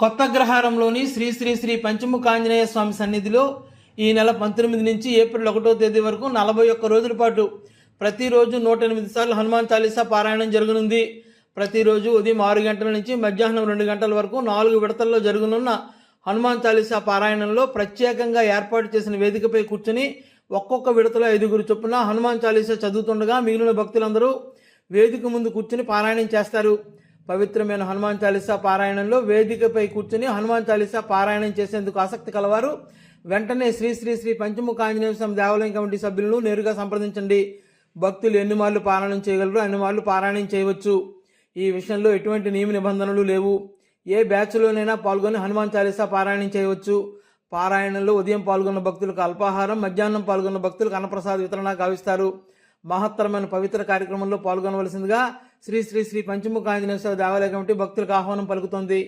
కొత్త గ్రహారంలోని శ్రీ శ్రీ శ్రీ పంచముఖ ఆంజనేయ స్వామి సన్నిధిలో ఈ నెల పంతొమ్మిది నుంచి ఏప్రిల్ ఒకటో తేదీ వరకు నలభై ఒక్క రోజుల పాటు ప్రతిరోజు నూట ఎనిమిది సార్లు హనుమాన్ చాలీసా పారాయణం జరగనుంది. ప్రతిరోజు ఉదయం ఆరు గంటల నుంచి మధ్యాహ్నం రెండు గంటల వరకు నాలుగు విడతల్లో జరగనున్న హనుమాన్ చాలీసా పారాయణంలో ప్రత్యేకంగా ఏర్పాటు చేసిన వేదికపై కూర్చుని ఒక్కొక్క విడతలో ఐదుగురు చొప్పున హనుమాన్ చాలీసా చదువుతుండగా మిగిలిన భక్తులందరూ వేదిక ముందు కూర్చుని పారాయణం చేస్తారు. పవిత్రమైన హనుమాన్ చాలీసా పారాయణంలో వేదికపై కూర్చుని హనుమాన్ చాలీసా పారాయణం చేసేందుకు ఆసక్తి కలవారు. వెంటనే శ్రీ శ్రీ శ్రీ పంచముఖ ఆంజనేయ స్వామి దేవాలయం కమిటీ సభ్యులను నేరుగా సంప్రదించండి. భక్తులు ఎన్ని మార్లు పారాయణం చేయగలరు అన్ని మార్లు పారాయణం చేయవచ్చు. ఈ విషయంలో ఎటువంటి నియమ నిబంధనలు లేవు. ఏ బ్యాచ్లోనైనా పాల్గొని హనుమాన్ చాలీసా పారాయణం చేయవచ్చు. పారాయణంలో ఉదయం పాల్గొన్న భక్తులకు అల్పాహారం మధ్యాహ్నం పాల్గొన్న భక్తులకు అన్నప్రసాద వితరణ గావిస్తారు. మహత్తరమైన పవిత్ర కార్యక్రమంలో పాల్గొనవలసిందిగా శ్రీ శ్రీ శ్రీ పంచముఖ ఆంజనేయ దేవాలయ కమిటీ భక్తులకు ఆహ్వానం పలుకుతోంది.